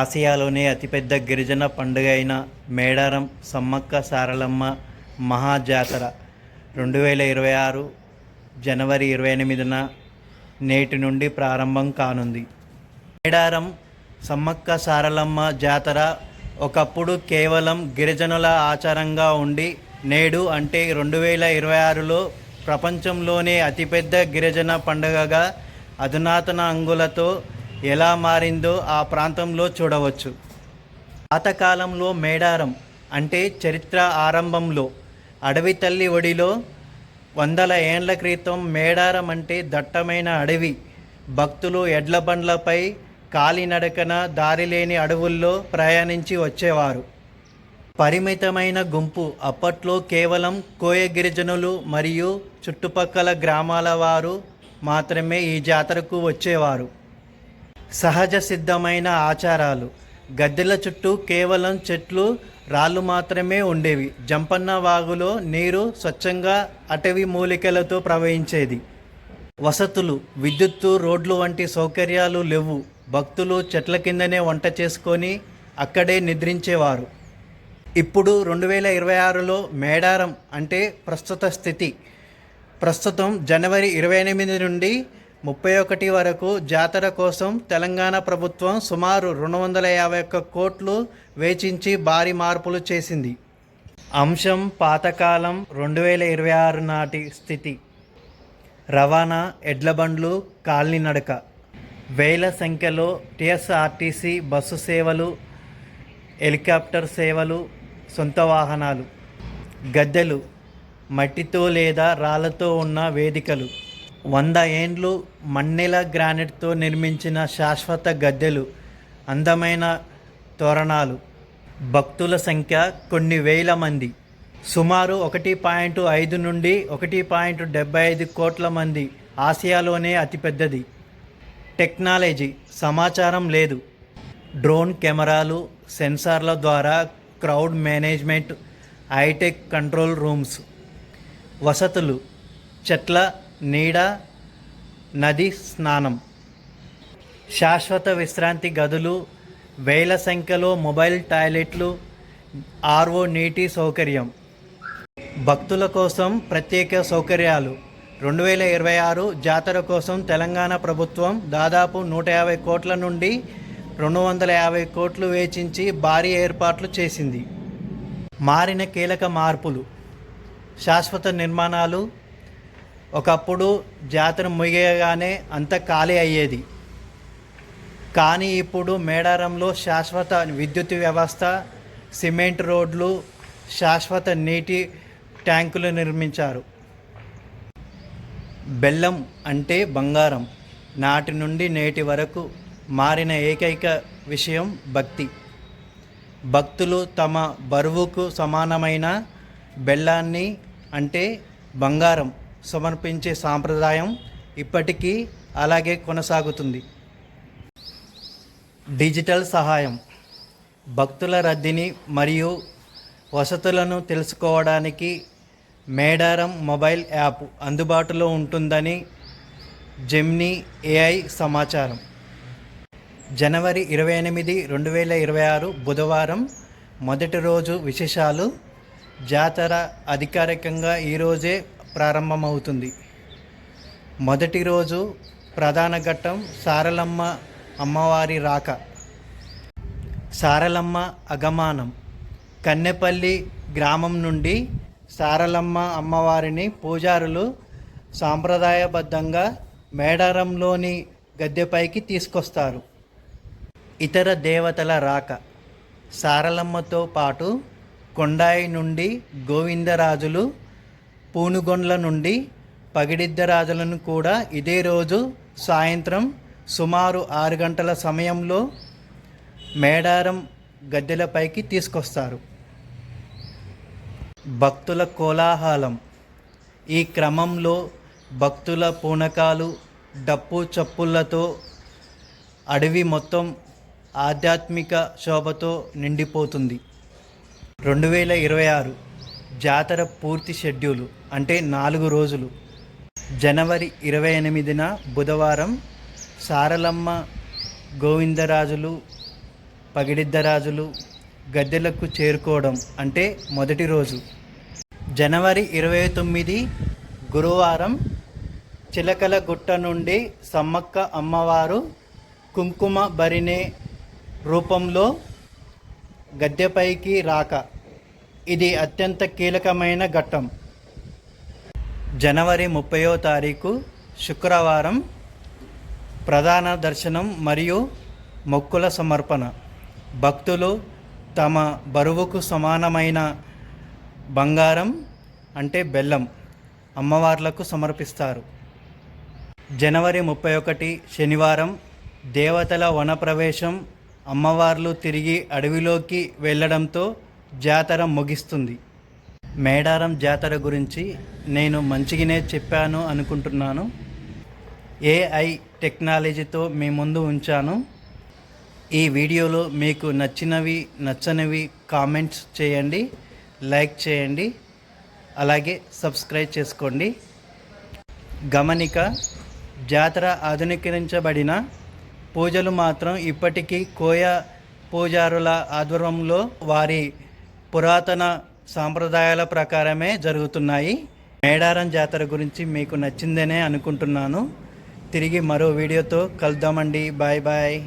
ఆసియాలోనే అతిపెద్ద గిరిజన పండుగ అయిన మేడారం సమ్మక్క సారలమ్మ మహాజాతర. రెండు వేల ఇరవై ఆరు జనవరి ఇరవై ఎనిమిదిన నేటి నుండి ప్రారంభం కానుంది. మేడారం సమ్మక్క సారలమ్మ జాతర ఒకప్పుడు కేవలం గిరిజనుల ఆచారంగా ఉండి నేడు అంటే రెండు వేల ఇరవై ఆరులో ప్రపంచంలోనే అతిపెద్ద గిరిజన పండుగగా అధునాతన అంగులతో ఎలా మారిందో ఆ ప్రాంతంలో చూడవచ్చు. పాతకాలంలో మేడారం అంటే చరిత్ర ఆరంభంలో అడవి తల్లి ఒడిలో వందల ఏండ్ల క్రితం మేడారం అంటే దట్టమైన అడవి. భక్తులు ఎడ్ల బండ్లపై కాలినడకన దారిలేని అడవుల్లో ప్రయాణించి వచ్చేవారు. పరిమితమైన గుంపు అప్పట్లో కేవలం కోయ గిరిజనులు మరియు చుట్టుపక్కల గ్రామాల వారు మాత్రమే ఈ జాతరకు వచ్చేవారు. సహజ సిద్ధమైన ఆచారాలు. గద్దెల చుట్టూ కేవలం చెట్లు రాళ్ళు మాత్రమే ఉండేవి. జంపన్న వాగులో నీరు స్వచ్ఛంగా అటవీ మూలికలతో ప్రవహించేది. వసతులు విద్యుత్తు రోడ్లు వంటి సౌకర్యాలు లేవు. భక్తులు చెట్ల కిందనే వంట చేసుకొని అక్కడే నిద్రించేవారు. ఇప్పుడు రెండు వేల ఇరవై ఆరులో మేడారం అంటే ప్రస్తుత స్థితి. ప్రస్తుతం జనవరి ఇరవై ఎనిమిది నుండి ముప్పై ఒకటి వరకు జాతర కోసం తెలంగాణ ప్రభుత్వం సుమారు రెండు వందల యాభై ఒక్క కోట్లు వేచించి భారీ మార్పులు చేసింది. అంశం పాతకాలం రెండు వేల ఇరవై ఆరు నాటి స్థితి. రవాణా ఎడ్ల బండ్లు నడక. వేల సంఖ్యలో టీఎస్ఆర్టీసీ బస్సు సేవలు హెలికాప్టర్ సేవలు సొంత వాహనాలు. గద్దెలు మట్టితో లేదా రాళ్ళతో ఉన్న వేదికలు. వంద ఏండ్లు మన్నెల గ్రానైట్తో నిర్మించిన శాశ్వత గద్దెలు అందమైన తోరణాలు. భక్తుల సంఖ్య కొన్ని వేల మంది. సుమారు ఒకటి పాయింట్ ఐదు నుండి ఒకటి పాయింట్ డెబ్బై ఐదు కోట్ల మంది ఆసియాలోనే అతిపెద్దది. టెక్నాలజీ సమాచారం లేదు. డ్రోన్ కెమెరాలు సెన్సార్ల ద్వారా crowd management hi-tech control rooms. వసతులు చెట్ల నీడ నది స్నానం. శాశ్వత విశ్రాంతి గదులు వేల సంఖ్యలో మొబైల్ టాయిలెట్లు ఆర్ఓ నీటి సౌకర్యం. భక్తుల కోసం ప్రత్యేక సౌకర్యాలు. రెండు వేల ఇరవై ఆరు జాతర కోసం తెలంగాణ ప్రభుత్వం దాదాపు నూట యాభై కోట్ల నుండి రెండు వందల యాభై కోట్లు వేచించి భారీ ఏర్పాట్లు చేసింది. మారిన కీలక మార్పులు. శాశ్వత నిర్మాణాలు ఒకప్పుడు జాతర ముగియగానే అంత ఖాళీ అయ్యేది. కానీ ఇప్పుడు మేడారంలో శాశ్వత విద్యుత్ వ్యవస్థ సిమెంట్ రోడ్లు శాశ్వత నీటి ట్యాంకులు నిర్మించారు. బెల్లం అంటే బంగారం నాటి నుండి నేటి వరకు మారిన ఏకైక విషయం భక్తి. భక్తులు తమ బరువుకు సమానమైన బెల్లాన్ని అంటే బంగారం. సమర్పించే సాంప్రదాయం ఇప్పటికీ అలాగే కొనసాగుతుంది. డిజిటల్ సహాయం భక్తుల రద్దీని మరియు వసతులను తెలుసుకోవడానికి మేడారం మొబైల్ యాప్ అందుబాటులో ఉంటుందని జెమ్నీ ఏఐ సమాచారం. జనవరి ఇరవై ఎనిమిది రెండు వేల ఇరవై ఆరు బుధవారం మొదటి రోజు విశేషాలు. జాతర అధికారికంగా ఈరోజే ప్రారంభమవుతుంది. మొదటి రోజు ప్రధాన ఘట్టం సారలమ్మ అమ్మవారి రాక. సారలమ్మ అగమానం. కన్నెపల్లి గ్రామం నుండి సారలమ్మ అమ్మవారిని పూజారులు సాంప్రదాయబద్ధంగా మేడారంలోని గద్దెపైకి తీసుకొస్తారు. ఇతర దేవతల రాక. సారలమ్మతో పాటు కొండాయి నుండి గోవిందరాజులు పూనుగొండ్ల నుండి పగిడిద్దరాజులను కూడా ఇదే రోజు సాయంత్రం సుమారు ఆరు గంటల సమయంలో మేడారం గద్దెలపైకి తీసుకొస్తారు. భక్తుల కోలాహలం. ఈ క్రమంలో భక్తుల పూనకాలు డప్పు చప్పులతో అడవి మొత్తం ఆధ్యాత్మిక శోభతో నిండిపోతుంది. రెండు వేల ఇరవై ఆరు జాతర పూర్తి షెడ్యూలు అంటే నాలుగు రోజులు. జనవరి ఇరవై ఎనిమిదిన బుధవారం సారలమ్మ గోవిందరాజులు పగిడిద్దరాజులు గద్దెలకు చేరుకోవడం అంటే మొదటి రోజు. జనవరి ఇరవై తొమ్మిది గురువారం చిలకల గుట్ట నుండి సమ్మక్క అమ్మవారు కుంకుమ భరిణే రూపంలో గద్దెపైకి రాక. ఇది అత్యంత కీలకమైన ఘట్టం. జనవరి ముప్పయో తారీఖు శుక్రవారం ప్రధాన దర్శనం మరియు మొక్కుల సమర్పణ. భక్తులు తమ బరువుకు సమానమైన బంగారం అంటే బెల్లం అమ్మవార్లకు సమర్పిస్తారు. జనవరి ముప్పై ఒకటి శనివారం దేవతల వనప్రవేశం అమ్మవార్లు తిరిగి అడవిలోకి వెళ్ళడంతో జాతర ముగిస్తుంది. మేడారం జాతర గురించి నేను మంచిగానే చెప్పాను అనుకుంటున్నాను. ఏఐ టెక్నాలజీతో మీ ముందు ఉంచాను. ఈ వీడియోలో మీకు నచ్చినవి నచ్చనివి కామెంట్స్ చేయండి లైక్ చేయండి అలాగే సబ్స్క్రైబ్ చేసుకోండి. గమనిక జాతర ఆధునీకరించబడిన పూజలు మాత్రం ఇప్పటికీ కోయ పూజారుల ఆధ్వర్యంలో వారి పురాతన సాంప్రదాయాల ప్రకారమే జరుగుతున్నాయి. మేడారం జాతర గురించి మీకు నచ్చిందనే అనుకుంటున్నాను. తిరిగి మరో వీడియోతో కలుద్దామండి. Bye bye.